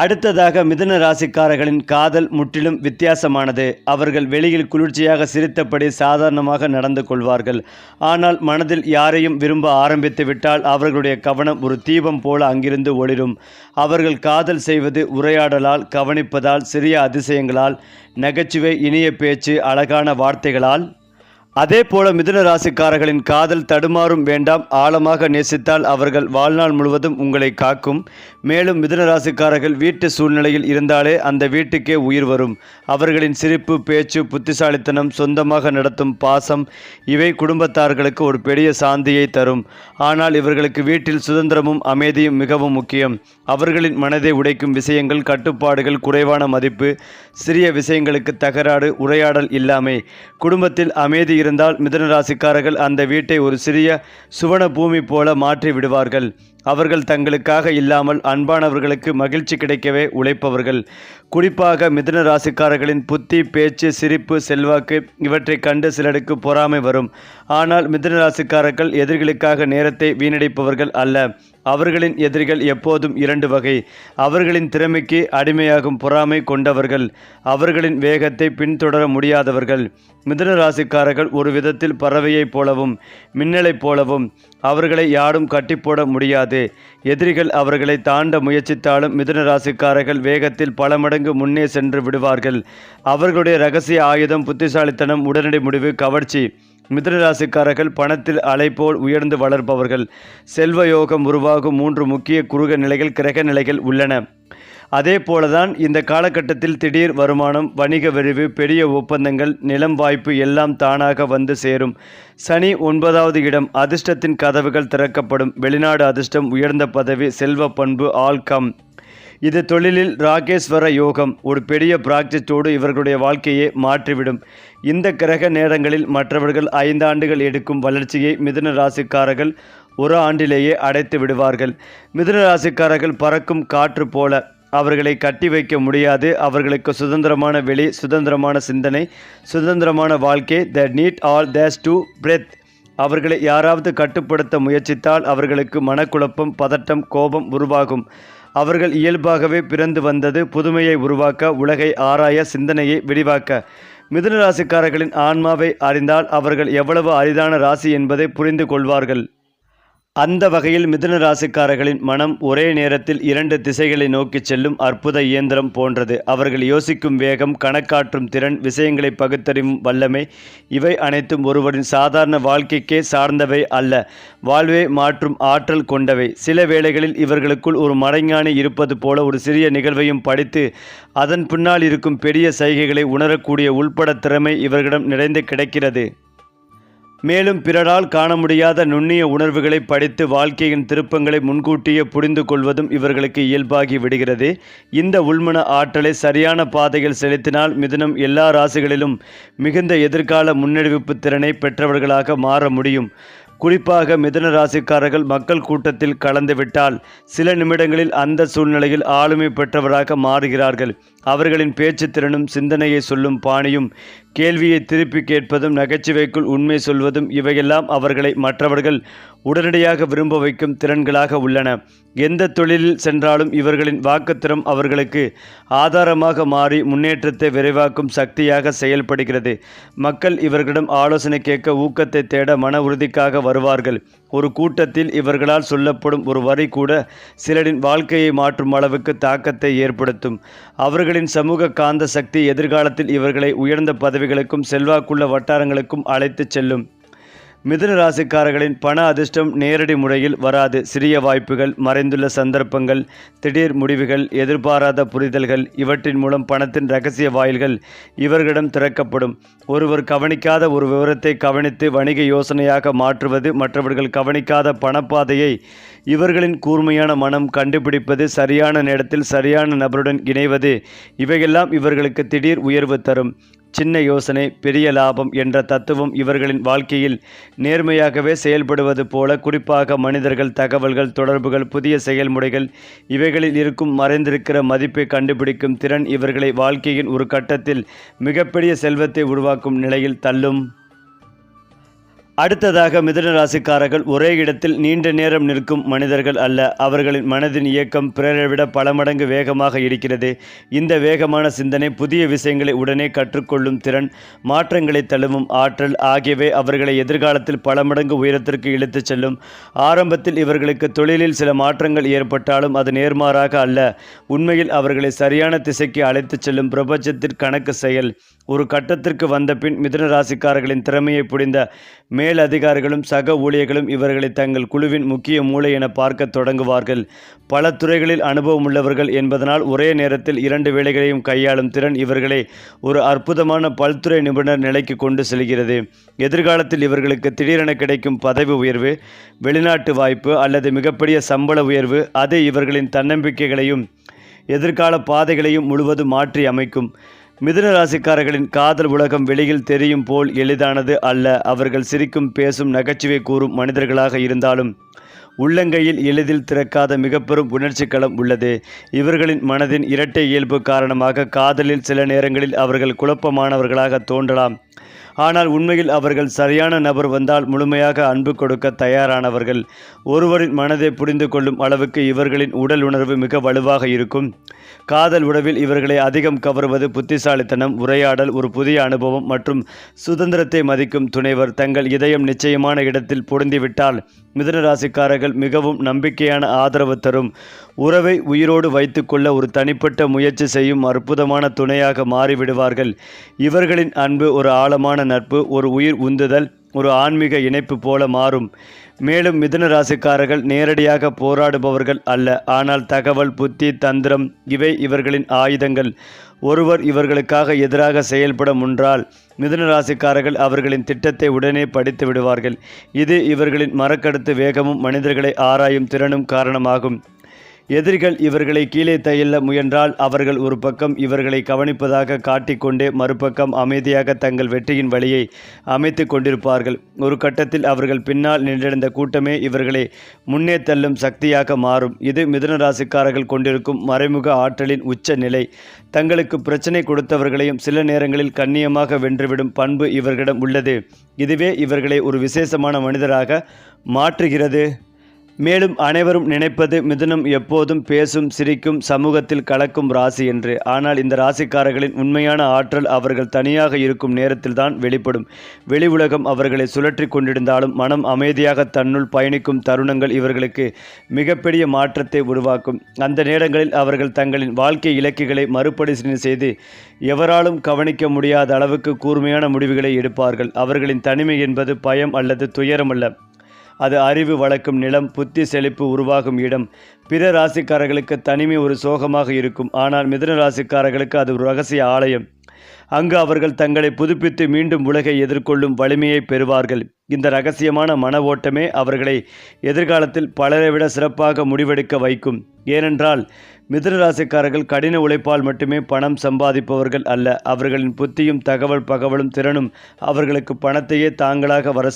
அடுத்ததாக மிதுன ராசிக்காரர்களின் காதல் முற்றிலும் வித்தியாசமானது. அவர்கள் வெளியில் குளிர்ச்சியாக சிரித்தபடி சாதாரணமாக நடந்து கொள்வார்கள். ஆனால் மனதில் யாரையும் விரும்ப ஆரம்பித்து விட்டால் அவர்களுடைய கவனம் ஒரு தீபம் போல அங்கிருந்து ஒளிரும். அவர்கள் காதல் செய்வது உரையாடலால் கவனிப்பதால் சிறிய அதிசயங்களால் நகைச்சுவை இனிய பேச்சு அழகான வார்த்தைகளால் அதே போல மிதுன ராசிக்காரர்களின் காதல் தடுமாறும் வேண்டாம். ஆழமாக நேசித்தால் அவர்கள் வாழ்நாள் முழுவதும் உங்களை காக்கும். மேலும் மிதுன ராசிக்காரர்கள் வீட்டு சூழ்நிலையில் இருந்தாலே அந்த வீட்டுக்கே உயிர் வரும். அவர்களின் சிரிப்பு பேச்சு புத்திசாலித்தனம் சொந்தமாக நடத்தும் பாசம் இவை குடும்பத்தார்களுக்கு ஒரு பெரிய சாந்தியை தரும். ஆனால் இவர்களுக்கு வீட்டில் சுதந்திரமும் அமைதியும் மிகவும் முக்கியம். அவர்களின் மனதை உடைக்கும் விஷயங்கள் கட்டுப்பாடுகள் குறைவான மதிப்பு சிறிய விஷயங்களுக்கு தகராறு உரையாடல் இல்லாமை குடும்பத்தில் அமைதி இருந்தால் மிதுன ராசிக்காரர்கள் அந்த வீட்டை ஒரு சிறிய சுவன பூமி போல மாற்றி விடுவார்கள். அவர்கள் தங்களுக்காக இல்லாமல் அன்பானவர்களுக்கு மகிழ்ச்சி கிடைக்கவே உழைப்பவர்கள். குறிப்பாக மிதுன ராசிக்காரர்களின் புத்தி பேச்சு சிரிப்பு செல்வாக்கு இவற்றை கண்டு சிலருக்கு பொறாமை வரும். ஆனால் மிதுன ராசிக்காரர்கள் எதிரிகளுக்காக நேரத்தை வீணடிப்பவர்கள் அல்ல. அவர்களின் எதிரிகள் எப்போதும் இரண்டு வகை. அவர்களின் திறமைக்கு அடிமையாகும் பொறாமை கொண்டவர்கள். அவர்களின் வேகத்தை பின்தொடர முடியாதவர்கள். மிதன ராசிக்காரர்கள் ஒரு விதத்தில் பறவையைப் போலவும் மின்னலைப் போலவும். அவர்களை யாரும் கட்டிப்போட முடியாது. எதிரிகள் அவர்களை தாண்ட முயற்சித்தாலும் மிதன ராசிக்காரர்கள் வேகத்தில் பல மடங்கு முன்னே சென்று விடுவார்கள். அவர்களுடைய ரகசிய ஆயுதம் புத்திசாலித்தனம் உடனடி முடிவு கவர்ச்சி. மிதனராசிக்காரர்கள் பணத்தில் அலைபோல் உயர்ந்து வளர்ப்பவர்கள் செல்வ யோகம் உருவாகும் மூன்று முக்கிய குறுக நிலைகள் கிரக நிலைகள் உள்ளன. அதே போலதான் இந்த காலகட்டத்தில் திடீர் வருமானம் வணிக விரிவு பெரிய ஒப்பந்தங்கள் நிலம் வாய்ப்பு எல்லாம் தானாக வந்து சேரும். சனி ஒன்பதாவது இடம் அதிர்ஷ்டத்தின் கதவுகள் திறக்கப்படும். வெளிநாடு அதிர்ஷ்டம் உயர்ந்த பதவி செல்வ பண்பு ஆல்கம் இது தொழிலில் ராகேஸ்வர யோகம் ஒரு பெரிய பிராக்டிஸ்டோடு இவர்களுடைய வாழ்க்கையை மாற்றிவிடும். இந்த கிரக நேரங்களில் மற்றவர்கள் ஐந்தாண்டுகள் எடுக்கும் வளர்ச்சியை மிதுன ராசிக்காரர்கள் ஒரு ஆண்டிலேயே அடைத்து விடுவார்கள். மிதுன ராசிக்காரர்கள் பறக்கும் காற்று போல அவர்களை கட்டி வைக்க முடியாது. அவர்களுக்கு சுதந்திரமான வெளி சுதந்திரமான சிந்தனை சுதந்திரமான வாழ்க்கை the need all these to breathe அவர்களை யாராவது கட்டுப்படுத்த முயற்சித்தால் அவர்களுக்கு மனக்குழப்பம் பதட்டம் கோபம் உருவாகும். அவர்கள் இயல்பாகவே பிறந்து வந்தது புதுமையை உருவாக்க உலகை ஆராய சிந்தனையை விரிவாக்க. மிதுன ராசிக்காரர்களின் ஆன்மாவை அறிந்தால் அவர்கள் எவ்வளவு அரிதான ராசி என்பதை புரிந்து கொள்வார்கள். அந்த வகையில் மிதுன ராசிக்காரர்களின் மனம் ஒரே நேரத்தில் இரண்டு திசைகளை நோக்கி செல்லும் அற்புத இயந்திரம் போன்றது. அவர்கள் யோசிக்கும் வேகம் கணக்காற்றும் திறன் விஷயங்களை பகுத்தறியும் வல்லமை இவை அனைத்தும் ஒருவரின் சாதாரண வாழ்க்கைக்கே சார்ந்தவை அல்ல. வாழ்வை மாற்றும் ஆற்றல் கொண்டவை. சில வேளைகளில் இவர்களுக்குள் ஒரு மறைஞானி இருப்பது போல ஒரு சிறிய நிகழ்வையும் படித்து அதன் பின்னால் இருக்கும் பெரிய சைகைகளை உணரக்கூடிய உள்பட திறமை இவர்களிடம் நிறைந்து கிடைக்கிறது. மேலும் பிறரால் காண முடியாத நுண்ணிய உணர்வுகளை படித்து வாழ்க்கையின் திருப்பங்களை முன்கூட்டியே புரிந்து கொள்வதும் இவர்களுக்கு இயல்பாகி விடுகிறது. இந்த உள்மன ஆற்றலை சரியான பாதையில் செலுத்தினால் மிதுனம் எல்லா ராசிகளிலும் மிகுந்த எதிர்கால முன்னெடுப்பு திறனை பெற்றவர்களாக மாற முடியும். குறிப்பாக மிதுன ராசிக்காரர்கள் மக்கள் கூட்டத்தில் கலந்துவிட்டால் சில நிமிடங்களில் அந்த சூழ்நிலையில் ஆளுமை பெற்றவராக மாறுகிறார்கள். அவர்களின் பேச்சு திறனும் சிந்தனையை சொல்லும் பாணியும் கேள்வியை திருப்பி கேட்பதும் நகைச்சுவைக்குள் உண்மை சொல்வதும் இவையெல்லாம் அவர்களை மற்றவர்கள் உடனடியாக விரும்ப வைக்கும் திறன்களாக உள்ளன. எந்த தொழிலில் சென்றாலும் இவர்களின் வாக்குத்திறம் அவர்களுக்கு ஆதாரமாக மாறி முன்னேற்றத்தை விரைவாக்கும் சக்தியாக செயல்படுகிறது. மக்கள் இவர்களிடம் ஆலோசனை கேட்க ஊக்கத்தை தேட மன உறுதிக்காக வருவார்கள். ஒரு கூட்டத்தில் இவர்களால் சொல்லப்படும் ஒரு வரி கூட சிலரின் வாழ்க்கையை மாற்றும் அளவுக்கு தாக்கத்தை ஏற்படுத்தும். அவர்களின் சமூக காந்த சக்தி எதிர்காலத்தில் இவர்களை உயர்ந்த பதவிகளுக்கும் செல்வாக்குள்ள வட்டாரங்களுக்கும் அழைத்துச் செல்லும். மிதுன ராசிக்காரர்களின் பண அதிர்ஷ்டம் நேரடி முறையில் வராது. சிறிய வாய்ப்புகள் மறைந்துள்ள சந்தர்ப்பங்கள் திடீர் முடிவுகள் எதிர்பாராத புரிதல்கள் இவற்றின் மூலம் பணத்தின் ரகசிய வாயில்கள் இவர்களிடம் திறக்கப்படும். ஒருவர் கவனிக்காத ஒரு விவரத்தை கவனித்து வணிக யோசனையாக மாற்றுவது மற்றவர்கள் கவனிக்காத பணப்பாதையை இவர்களின் கூர்மையான மனம் கண்டுபிடிப்பது சரியான நேரத்தில் சரியான நபருடன் இணைவது இவையெல்லாம் இவர்களுக்கு திடீர் உயர்வு தரும். சின்ன யோசனை பெரிய லாபம் என்ற தத்துவம் இவர்களின் வாழ்க்கையில் நேர்மையாகவே செயல்படுவது போல குறிப்பாக மனிதர்கள் தகவல்கள் தொடர்புகள் புதிய செயல்முறைகள் இவைகளில் இருக்கும் மறைந்திருக்கிற மதிப்பை கண்டுபிடிக்கும் திறன் இவர்களை வாழ்க்கையின் ஒரு கட்டத்தில் மிகப்பெரிய செல்வத்தை உருவாக்கும் நிலையில் தள்ளும். அடுத்ததாக மிதுன ராசிக்காரர்கள் ஒரே இடத்தில் நீண்ட நேரம் நிற்கும் மனிதர்கள் அல்ல. அவர்களின் மனதின் இயக்கம் பிறரை விட பல மடங்கு வேகமாக இருக்கிறது. இந்த வேகமான சிந்தனை புதிய விஷயங்களை உடனே கற்றுக்கொள்ளும் திறன் மாற்றங்களை தழுவும் ஆற்றல் ஆகியவை அவர்களை எதிர்காலத்தில் பல மடங்கு உயரத்திற்கு இழுத்துச் செல்லும். ஆரம்பத்தில் இவர்களுக்கு தொழிலில் சில மாற்றங்கள் ஏற்பட்டாலும் அது நேர்மாறாக அல்ல. உண்மையில் அவர்களை சரியான திசைக்கு அழைத்துச் செல்லும் பிரபஞ்சத்தின் கணக்கு செயல். ஒரு கட்டத்திற்கு வந்த பின் மிதுன ராசிக்காரர்களின் திறமையை புரிந்த மேல் அதிகாரிகளும் சக ஊழியர்களும் இவர்களை தங்கள் குழுவின் முக்கிய மூளை என பார்க்க தொடங்குவார்கள். பல துறைகளில் அனுபவம் உள்ளவர்கள் என்பதனால் ஒரே நேரத்தில் இரண்டு வேலைகளையும் கையாளும் திறன் இவர்களை ஒரு அற்புதமான பல்துறை நிபுணர் நிலைக்கு கொண்டு செல்கிறது. எதிர்காலத்தில் இவர்களுக்கு திடீரென கிடைக்கும் பதவி உயர்வு வெளிநாட்டு வாய்ப்பு அல்லது மிகப்பெரிய சம்பள உயர்வு அது இவர்களின் தன்னம்பிக்கைகளையும் எதிர்கால பாதைகளையும் முழுவதும் மாற்றி அமைக்கும். மிதுன ராசிக்காரர்களின் காதல் உலகம் வெளியில் தெரியும் போல் எளிதானது அல்ல. அவர்கள் சிரிக்கும் பேசும் நகைச்சுவை கூறும் மனிதர்களாக இருந்தாலும் உள்ளங்கையில் எளிதில் திறக்காத மிகப்பெரும் உணர்ச்சிக்களம் உள்ளது. இவர்களின் மனதின் இரட்டை இயல்பு காரணமாக காதலில் சில நேரங்களில் அவர்கள் குழப்பமானவர்களாக தோன்றலாம். ஆனால் உண்மையில் அவர்கள் சரியான நபர் வந்தால் முழுமையாக அன்பு கொடுக்க தயாரானவர்கள். ஒருவரின் மனதை புரிந்து கொள்ளும் அளவுக்கு இவர்களின் உடல் உணர்வு மிக வலுவாக இருக்கும். காதல் உறவில் இவர்களை அதிகம் கவர்வது புத்திசாலித்தனம் உரையாடல் ஒரு புதிய அனுபவம் மற்றும் சுதந்திரத்தை மதிக்கும் துணைவர். தங்கள் இதயம் நிச்சயமான இடத்தில் பொருந்திவிட்டால் மிதனராசிக்காரர்கள் மிகவும் நம்பிக்கையான ஆதரவு தரும். உறவை உயிரோடு வைத்துக்கொள்ள ஒரு தனிப்பட்ட முயற்சி செய்யும் அற்புதமான துணையாக மாறிவிடுவார்கள். இவர்களின் அன்பு ஒரு ஆழமான நட்பு ஒரு உயிர் உந்துதல் ஒரு ஆன்மீக இணைப்பு போல மாறும். மேலும் மிதுன ராசிக்காரர்கள் நேரடியாக போராடுபவர்கள் அல்ல. ஆனால் தகவல் புத்தி தந்திரம் இவை இவர்களின் ஆயுதங்கள். ஒருவர் இவர்களுக்காக எதிராக செயல்பட முன்றால் மிதுன ராசிக்காரர்கள் அவர்களின் திட்டத்தை உடனே படித்து விடுவார்கள். இது இவர்களின் மரக்கடுத்து வேகமும் மனிதர்களை ஆராயும் திறனும் காரணமாகும். எதிரிகள் இவர்களை கீழே தள்ள முயன்றால் அவர்கள் ஒரு பக்கம் இவர்களை கவனிப்பதாக காட்டிக்கொண்டே மறுபக்கம் அமைதியாக தங்கள் வெற்றியின் வழியை அமைத்து கொண்டிருப்பார்கள். ஒரு கட்டத்தில் அவர்கள் பின்னால் நின்றிருந்த கூட்டமே இவர்களை முன்னே தள்ளும் சக்தியாக மாறும். இது மிதுனராசிக்காரர்கள் கொண்டிருக்கும் மறைமுக ஆற்றலின் உச்ச நிலை. தங்களுக்கு பிரச்சனை கொடுத்தவர்களையும் சில நேரங்களில் கண்ணியமாக வென்றுவிடும் பண்பு இவர்களிடம் உள்ளது. இதுவே இவர்களை ஒரு விசேஷமான மனிதராக மாற்றுகிறது. மேலும் அனைவரும் நினைப்பது மிதுனம் எப்போதும் பேசும் சிரிக்கும் சமூகத்தில் கலக்கும் ராசி என்று. ஆனால் இந்த ராசிக்காரர்களின் உண்மையான ஆற்றல் அவர்கள் தனியாக இருக்கும் நேரத்தில்தான் வெளிப்படும். வெளி உலகம் அவர்களை சுழற்றி கொண்டிருந்தாலும் மனம் அமைதியாக தன்னுள் பயணிக்கும் தருணங்கள் இவர்களுக்கு மிகப்பெரிய மாற்றத்தை உருவாக்கும். அந்த நேரங்களில் அவர்கள் தங்களின் வாழ்க்கை இலக்குகளை மறுபரிசீலனை செய்து எவராலும் கவனிக்க முடியாத அளவுக்கு கூர்மையான முடிவுகளை எடுப்பார்கள். அவர்களின் தனிமை என்பது பயம் அல்லது துயரம் அல்ல. அது அறிவு வளர்க்கும் நிலம் புத்தி செழிப்பு உருவாகும் இடம். பிற ராசிக்காரர்களுக்கு தனிமை ஒரு சோகமாக இருக்கும். ஆனால் மிதன ராசிக்காரர்களுக்கு அது ஒரு ரகசிய ஆலயம். அங்கு அவர்கள் தங்களை புதுப்பித்து மீண்டும் உலகை எதிர்கொள்ளும் வலிமையை பெறுவார்கள். இந்த ரகசியமான மன ஓட்டமே அவர்களை எதிர்காலத்தில் பலரை விட சிறப்பாக முடிவெடுக்க வைக்கும். ஏனென்றால் மிதுன ராசிக்காரர்கள் கடின உழைப்பால் மட்டுமே பணம் சம்பாதிப்பவர்கள் அல்ல. அவர்களின் புத்தியும் தகவல் பகவலும் திறனும் அவர்களுக்கு பணத்தையே தாங்களாக வர